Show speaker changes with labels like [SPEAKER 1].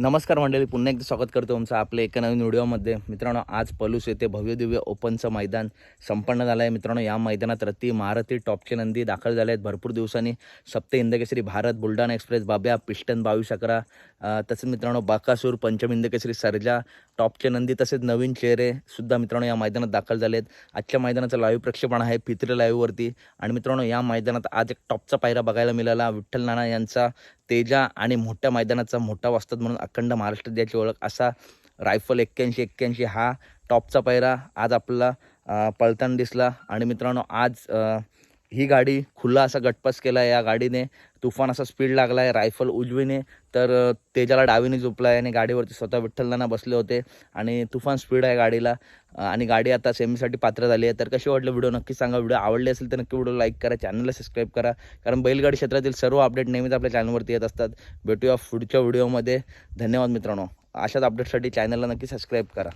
[SPEAKER 1] नमस्कार मंडळी पुन्हा एकदा स्वागत करतो तुमचं आपल्या एका नवीन व्हिडिओमध्ये. मित्रांनो आज पलूस येथे भव्य दिव्य ओपनचं मैदान संपन्न झालं आहे. मित्रांनो या मैदानात रती महारथी टॉपचे नंदी दाखल झाले आहेत. भरपूर दिवसांनी सप्त इंदकेसरी भारत बुलढाणा एक्सप्रेस बाब्या पिस्टन बावीस अकरा तसेच मित्रांनो बाकासूर पंचम इंदकेसरी सरजा टॉपचे नंदी तसेच नवीन चेहरे सुद्धा मित्रांनो या मैदानात दाखल झाले आहेत. आजच्या मैदानाचं लाईव्ह प्रक्षेपण आहे पित्रे लाईव्हवरती आणि मित्रांनो या मैदानात आज एक टॉपचा पायरा बघायला मिळाला. विठ्ठल नाना यांचा तेजा आणि मोठ्या मैदानाचा मोठा वाचतात म्हणून अखंड महाराष्ट्र ज्याची ओळख असा रायफल एक्क्याऐंशी एक्क्याऐंशी हा टॉपचा पैरा आज आपला पळताना दिसला. आणि मित्रांनो आज ही गाडी खुला असा गटपास केला या गाडीने. तुफान असा स्पीड लागला आहे रायफल उजवीने. तर तेजाला डावीने झोपला आहे आणि गाडीवरती स्वतः विठ्ठलनाना बसले होते आणि तुफान स्पीड आहे गाडीला. आणि गाडी आता सेमीसाठी पात्र झाली आहे. तर कशी वाटलं व्हिडिओ? नक्की सांगा. व्हिडिओ आवडले असेल तर नक्की व्हिडिओ लाईक करा चॅनलला सबस्क्राईब करा. कारण बैलगाडी क्षेत्रातील सर्व अपडेट नेहमीच आपल्या चॅनलवरती येत असतात. भेटूया पुढच्या व्हिडिओमध्ये. धन्यवाद मित्रांनो. अशाच अपडेटसाठी चॅनलला नक्की सबस्क्राईब करा.